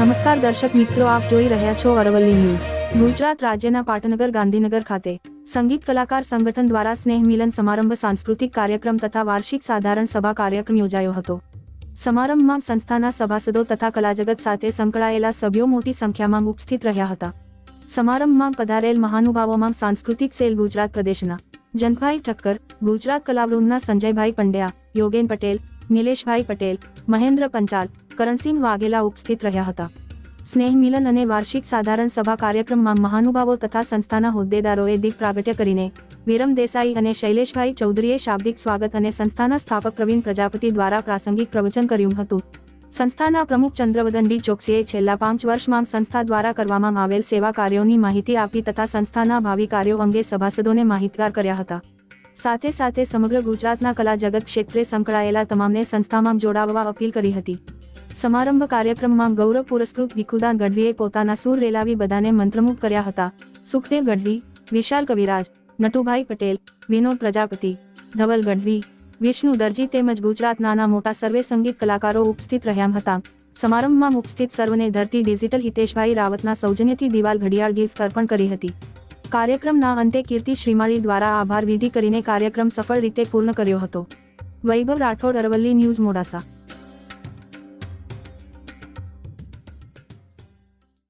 નમસ્કાર દર્શક મિત્રો, આપ જોઈ રહ્યા છો અરવલ્લી ન્યૂઝ. ગુજરાત રાજ્યના પાટનગર, ગાંધીનગર ખાતે સંગીત કલાકાર સંગઠન દ્વારા સ્નેહ મિલન સમારંભ સાંસ્કૃતિક કાર્યક્રમ તથા વાર્ષિક સાધારણ સભા કાર્યક્રમ યોજાયો હતો. સમારંભમાં સંસ્થાના સભાસદો તથા કલાજગત સાથે સંકળાયેલા સભ્યો મોટી સંખ્યામાં ઉપસ્થિત રહ્યા હતા. સમારંભમાં પધારેલ મહાનુભાવોમાં સાંસ્કૃતિક સેલ ગુજરાત પ્રદેશના જનભાઈ ઠક્કર, ગુજરાત કલાવૃંદના સંજયભાઈ પંડ્યા, યોગેન પટેલ, નિલેશભાઈ પટેલ, મહેન્દ્ર પંચાલ, કરણસિંહ વાઘેલા ઉપસ્થિત રહ્યા હતા. સ્નેહ મિલન અને વાર્ષિક સાધારણ સભા કાર્યક્રમમાં મહાનુભાવો તથા સંસ્થાના હોદ્દેદારોએ દીપ પ્રાગટ્ય કરીને વિરમ દેસાઈ અને શૈલેષભાઈ ચૌધરીએ શાબ્દિક સ્વાગત અને સંસ્થાના સ્થાપક પ્રવીણ પ્રજાપતિ દ્વારા પ્રાસંગિક પ્રવચન કર્યું હતું. સંસ્થાના પ્રમુખ ચંદ્રવદન ડી ચોકસીએ છેલ્લા પાંચ વર્ષમાં સંસ્થા દ્વારા કરવામાં આવેલ સેવા કાર્યોની માહિતી આપી તથા સંસ્થાના ભાવિ કાર્યો અંગે સભાસદોને માહિતગાર કર્યા હતા. સાથે સાથે સમગ્ર ગુજરાતના કલા જગત ક્ષેત્રે સંકળાયેલા તમામને સંસ્થામાં જોડાવવા અપીલ કરી હતી. સમારંભ કાર્યક્રમમાં ગૌરવ પુરસ્કૃત ભીખુદાન ગઢવીએ પોતાના સૂર રેલાવી બધાને મંત્રમુગ્ધ કર્યા હતા. સુખદેવ ગઢવી, વિશાલ કવિરાજ, નટુભાઈ પટેલ, વિનોદ પ્રજાપતિ, ધવલ ગઢવી, વિષ્ણુ દરજી તેમજ ગુજરાતના મોટા સર્વે સંગીત કલાકારો ઉપસ્થિત રહ્યા હતા. સમારંભમાં ઉપસ્થિત સર્વને ધરતી ડિજિટલ હિતેશભાઈ રાવતના સૌજન્યથી દિવાલ ઘડિયાળ ગિફ્ટ અર્પણ કરી હતી. કાર્યક્રમના અંતે કીર્તિ શ્રીમાળી દ્વારા આભાર વિધિ કરીને કાર્યક્રમ સફળ રીતે પૂર્ણ કર્યો હતો. વૈભવ રાઠોડ અરવલ્લી ન્યૂઝ મોડાસા